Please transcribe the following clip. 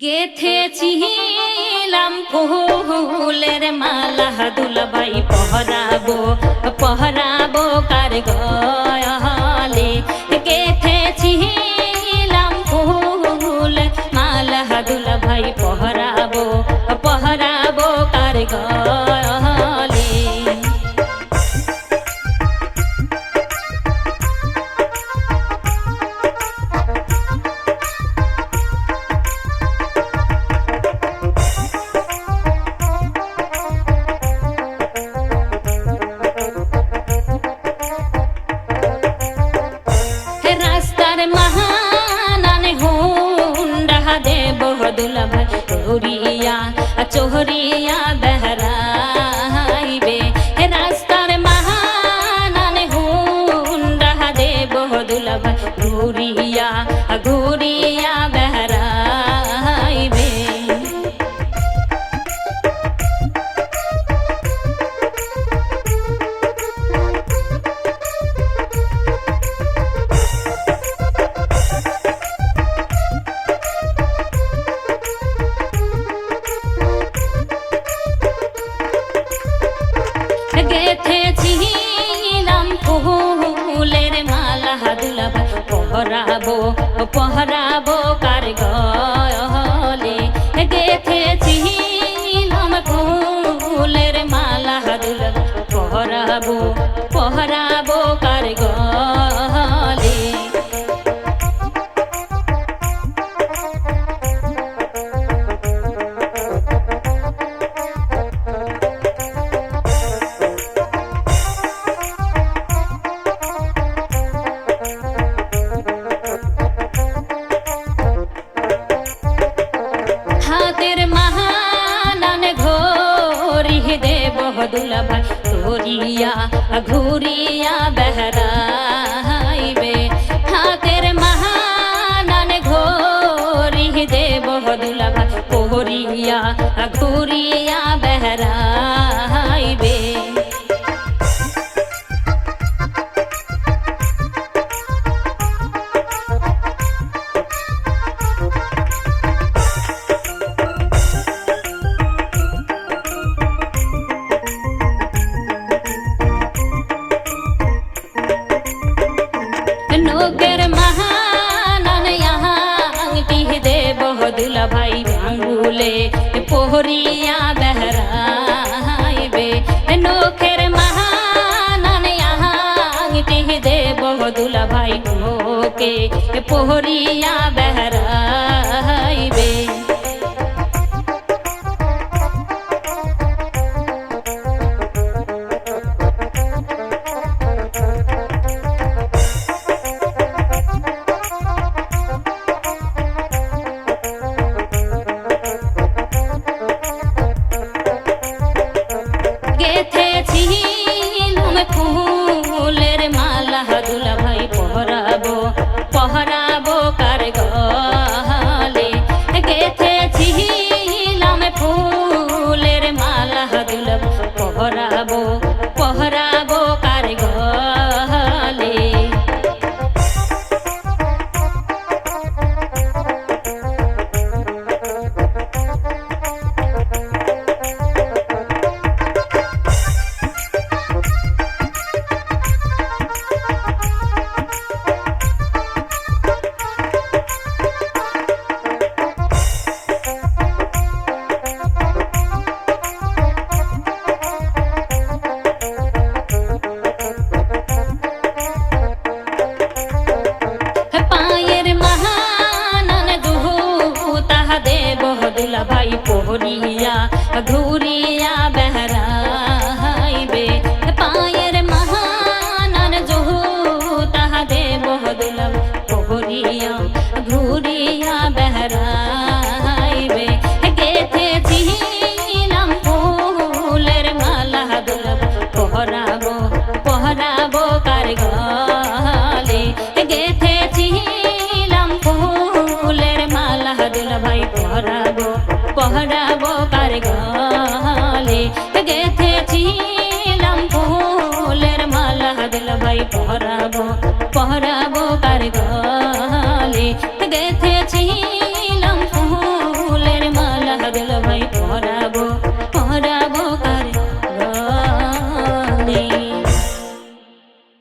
গেথেছিলাম ফুলের মালা দুলাবাই পহরাবো পহরাবো কার গলে চোরিয়া চোরিয়া পহরাবো পহরাবো কার গলে গেথেছিলাম ফুলের মালা দুল পহরাবো পহরাবো কার গলে दुल्हा तोरिया अघूरिया बहरा में। खातिर तेरे महानन घोरी दे बह दुल्हा कोरिया अघूरिया बहरा में। দুলা ভাই ভাঙ্গুলে পোহরিয়া বেহরাইবে নখের মহানন আংটি দেব দুলা ভাই নোকে পোহরিয়া বেহরাইবে গেথেছিলাম